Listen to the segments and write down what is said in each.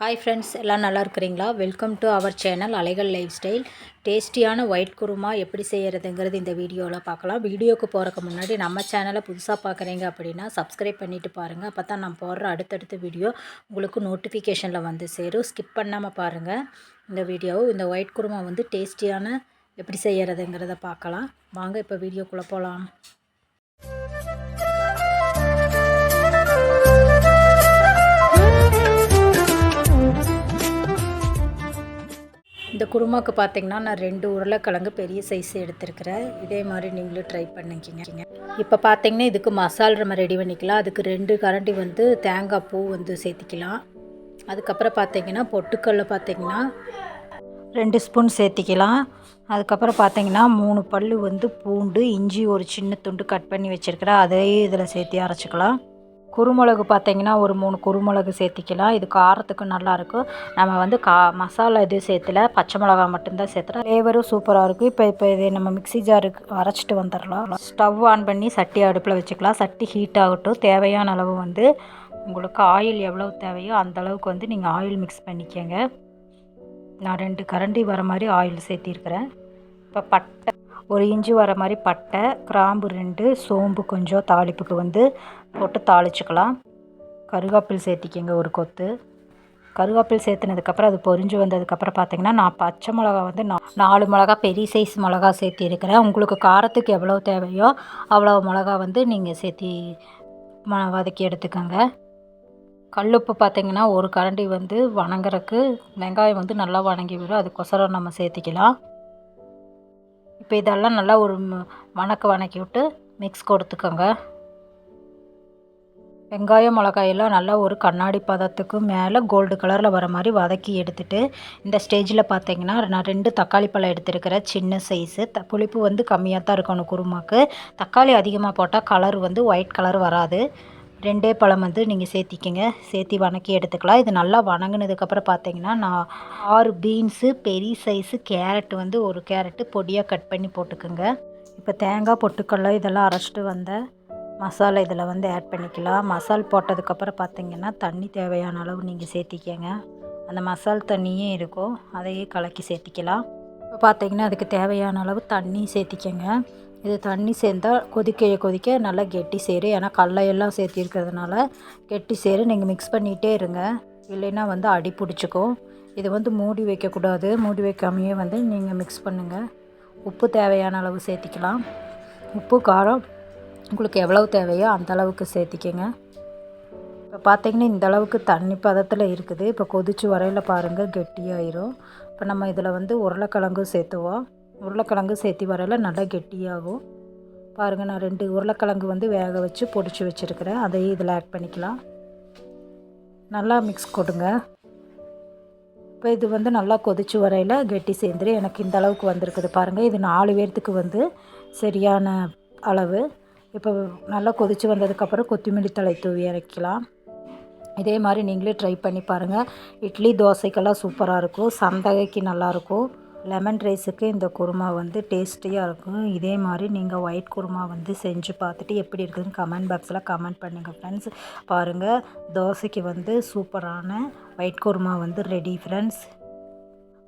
Hi friends எல்லாம் நல்லா இருக்கிறீங்களா? Welcome to our channel Alaigal lifestyle டேஸ்டியான ஒயிட் குருமா எப்படி செய்கிறதுங்கிறது இந்த வீடியோவில் பார்க்கலாம். வீடியோக்கு போகிறக்கு முன்னாடி நம்ம சேனலை புதுசாக பார்க்குறீங்க அப்படின்னா சப்ஸ்கிரைப் பண்ணிவிட்டு பாருங்கள் அப்போ தான் நான் போடுற அடுத்தடுத்த வீடியோ உங்களுக்கு நோட்டிஃபிகேஷனில் வந்து சேரும். ஸ்கிப் பண்ணாமல் பாருங்கள் இந்த வீடியோவை இந்த ஒயிட் குருமா வந்து டேஸ்டியான எப்படி செய்கிறதுங்கிறத பார்க்கலாம். வாங்க இப்போ வீடியோக்குள்ளே போகலாம் இந்த குருமாக்கு பார்த்தீங்கன்னா நான் ரெண்டு உருளைக்கிழங்கு பெரிய சைஸ் எடுத்துருக்கிறேன். இதே மாதிரி நீங்களும் ட்ரை பண்ணிக்கிங்க. இப்போ பார்த்தீங்கன்னா இதுக்கு மசால் நம்ம ரெடி பண்ணிக்கலாம். அதுக்கு ரெண்டு கரண்டி வந்து தேங்காய் பூ வந்து சேர்த்திக்கலாம். அதுக்கப்புறம் பார்த்தீங்கன்னா பொட்டுக்கல்ல பார்த்தீங்கன்னா ரெண்டு ஸ்பூன் சேர்த்திக்கலாம். அதுக்கப்புறம் பார்த்தீங்கன்னா மூணு பல் வந்து பூண்டு இஞ்சி ஒரு சின்ன துண்டு கட் பண்ணி வச்சுருக்கிறேன். அதையும் இதில் சேர்த்தி அரைச்சிக்கலாம். குருமிளகு பார்த்தீங்கன்னா ஒரு மூணு குருமிளகு சேர்த்திக்கலாம். இது காரத்துக்கு நல்லாயிருக்கும் நம்ம வந்து கா மசாலா எதுவும் சேர்த்துல. பச்சை மிளகா மட்டும்தான் சேர்த்துறோம் ஃப்ளேவரும் சூப்பராக இருக்கும் இப்போ இப்போ இது நம்ம மிக்ஸி ஜாருக்கு அரைச்சிட்டு வந்துடலாம். ஸ்டவ் ஆன் பண்ணி சட்டி அடுப்பில் வச்சுக்கலாம். சட்டி ஹீட் ஆகட்டும். தேவையான அளவு வந்து உங்களுக்கு ஆயில் எவ்வளோ தேவையோ அந்த அளவுக்கு வந்து நீங்கள் ஆயில் மிக்ஸ் பண்ணிக்கோங்க. நான் ரெண்டு கரண்டி வர மாதிரி ஆயில் சேர்த்திருக்கிறேன். இப்போ பட்டை ஒரு இஞ்சி வர மாதிரி பட்டை கிராம்பு ரெண்டு சோம்பு கொஞ்சம் தாளிப்புக்கு வந்து போட்டு தாளிச்சுக்கலாம். கருவேப்பில் சேர்த்திக்கங்க ஒரு கொத்து. கருவேப்பில் சேர்த்துனதுக்கப்புறம் அது பொரிஞ்சு வந்ததுக்கப்புறம் பார்த்தீங்கன்னா நான் பச்சை மிளகா வந்து நாலு மிளகா பெரிய சைஸ் மிளகா சேர்த்திருக்கிறேன் உங்களுக்கு காரத்துக்கு எவ்வளோ தேவையோ அவ்வளோ மிளகா வந்து நீங்கள் சேர்த்தி ம வதக்கி எடுத்துக்கோங்க. கல்லுப்பு பார்த்திங்கன்னா ஒரு கரண்டி வந்து வணங்குறக்கு வெங்காயம் வந்து நல்லா வணங்கி விடும் அதுக்கொசரம் நம்ம சேர்த்திக்கலாம். இப்போ இதெல்லாம் நல்லா ஒரு வணக்க வணக்கி விட்டு மிக்ஸ் கொடுத்துக்கோங்க. வெங்காயம் மிளகாயெல்லாம் நல்லா ஒரு கண்ணாடி பதத்துக்கு மேலே கோல்டு கலரில் வர மாதிரி வதக்கி எடுத்துகிட்டு இந்த ஸ்டேஜில் பார்த்தீங்கன்னா நான் ரெண்டு தக்காளி பழம் எடுத்துருக்கிறேன் சின்ன சைஸு த புளிப்பு வந்து கம்மியாக தான் இருக்கணும் குருமாக்கு. தக்காளி அதிகமாக போட்டால் கலர் வந்து ஒயிட் கலர் வராது. ரெண்டே பழம் வந்து நீங்கள் சேர்த்திக்கங்க. சேர்த்தி வணக்கி எடுத்துக்கலாம். இது நல்லா வணங்கினதுக்கப்புறம் பார்த்தீங்கன்னா நான் ஆறு பீன்ஸு பெரிய சைஸு கேரட் வந்து ஒரு கேரட்டு பொடியாக கட் பண்ணி போட்டுக்கோங்க. இப்போ தேங்காய் பொட்டுக்கடலை இதெல்லாம் அரைச்சிட்டு வந்த மசாலா இதில் வந்து ஆட் பண்ணிக்கலாம். மசால் போட்டதுக்கப்புறம் பார்த்திங்கன்னா தண்ணி தேவையான அளவு நீங்கள் சேர்த்திக்கங்க. அந்த மசால் தண்ணியே இருக்கும். அதையே கலக்கி சேர்த்திக்கலாம். இப்போ பார்த்திங்கன்னா அதுக்கு தேவையான அளவு தண்ணி சேர்த்திக்கங்க. இது தண்ணி சேர்ந்தால் கொதிக்க கொதிக்க நல்லா கெட்டி சேரு. ஏன்னா கடலையெல்லாம் சேர்த்திருக்கிறதுனால கெட்டி சேரு. நீங்கள் மிக்ஸ் பண்ணிகிட்டே இருங்க. இல்லைன்னா வந்து அடி பிடிச்சிக்கும் இது வந்து மூடி வைக்கக்கூடாது. மூடி வைக்காமையே வந்து நீங்கள் மிக்ஸ் பண்ணுங்கள் உப்பு தேவையான அளவு சேர்த்திக்கலாம். உப்பு காரம் உங்களுக்கு எவ்வளவு தேவையோ அந்த அளவுக்கு சேர்த்திக்கங்க. இப்போ பார்த்தீங்கன்னா இந்த அளவுக்கு தண்ணி பதத்தில் இருக்குது. இப்போ கொதிச்சு வரையில் பாருங்கள் கெட்டியாயிரும். இப்போ நம்ம இதில் வந்து உருளைக்கிழங்கும் சேர்த்துவோம். உருளைக்கிழங்கு சேர்த்தி வரல நல்லா கெட்டியாகும். பாருங்கள் நான் ரெண்டு உருளைக்கிழங்கு வந்து வேக வச்சு பொடிச்சு வச்சுருக்கிறேன். அதையும் இதில் ஆட் பண்ணிக்கலாம். நல்லா மிக்ஸ் கொடுங்க. இப்போ இது வந்து நல்லா கொதிச்சு வரையில் கெட்டி சேர்ந்துரு. எனக்கு இந்த அளவுக்கு வந்திருக்குது. பாருங்கள் இது நாலு பேர்த்துக்கு வந்து சரியான அளவு. இப்போ நல்லா கொதித்து வந்ததுக்கப்புறம் கொத்தமல்லி தழை தூவி இறக்கலாம் இதே மாதிரி நீங்களே ட்ரை பண்ணி பாருங்கள் இட்லி தோசைக்கெல்லாம் சூப்பராக இருக்கும். சந்தகைக்கு நல்லாயிருக்கும் லெமன் ரைஸுக்கு இந்த குருமா வந்து டேஸ்டியாக இருக்கும். இதே மாதிரி நீங்கள் ஒயிட் குருமா வந்து செஞ்சு பார்த்துட்டு எப்படி இருக்குதுன்னு கமெண்ட் பாக்ஸில் கமெண்ட் பண்ணுங்கள் ஃப்ரெண்ட்ஸ் பாருங்கள் தோசைக்கு வந்து சூப்பரான ஒயிட் குருமா வந்து ரெடி ஃப்ரெண்ட்ஸ்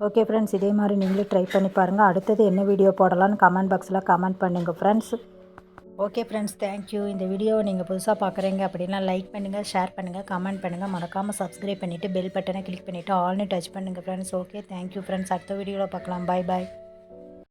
ஓகே ஃப்ரெண்ட்ஸ் இதே மாதிரி நீங்களே ட்ரை பண்ணி பாருங்கள் அடுத்தது என்ன வீடியோ போடலான்னு கமெண்ட் பாக்ஸில் கமெண்ட் பண்ணுங்கள் ஃப்ரெண்ட்ஸ் ஓகே ஃப்ரெண்ட்ஸ் தேங்க்யூ இந்த வீடியோவை நீங்கள் புதுசாக பார்க்குறீங்க அப்படின்னா லைக் பண்ணுங்கள் ஷேர் பண்ணுங்கள் கமெண்ட் பண்ணுங்கள் மறக்காமல் சப்ஸ்கிரைப் பண்ணிவிட்டு பெல் பட்டனை கிளிக் பண்ணிவிட்டு ஆல்னு டச் பண்ணுங்கள் friends okay thank you friends அடுத்த வீடியோவில் பார்க்கலாம். பாய் பாய்